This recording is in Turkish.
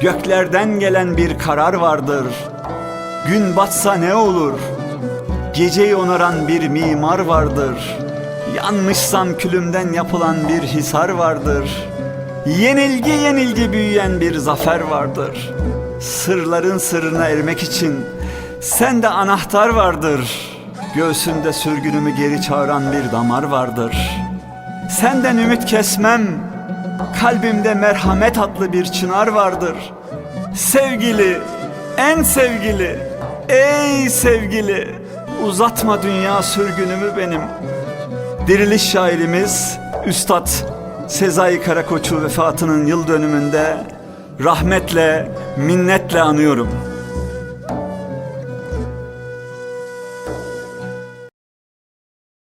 Göklerden gelen bir karar vardır. Gün batsa ne olur? Geceyi onaran bir mimar vardır. Yanmışsam külümden yapılan bir hisar vardır. Yenilgi yenilgi büyüyen bir zafer vardır. Sırların sırrına ermek için sende anahtar vardır. Göğsünde sürgünümü geri çağıran bir damar vardır. Senden ümit kesmem. Kalbimde merhamet adlı bir çınar vardır. Sevgili, en sevgili, ey sevgili, uzatma dünya sürgünümü benim. Diriliş şairimiz Üstad Sezai Karakoç'u vefatının yıl dönümünde rahmetle, minnetle anıyorum.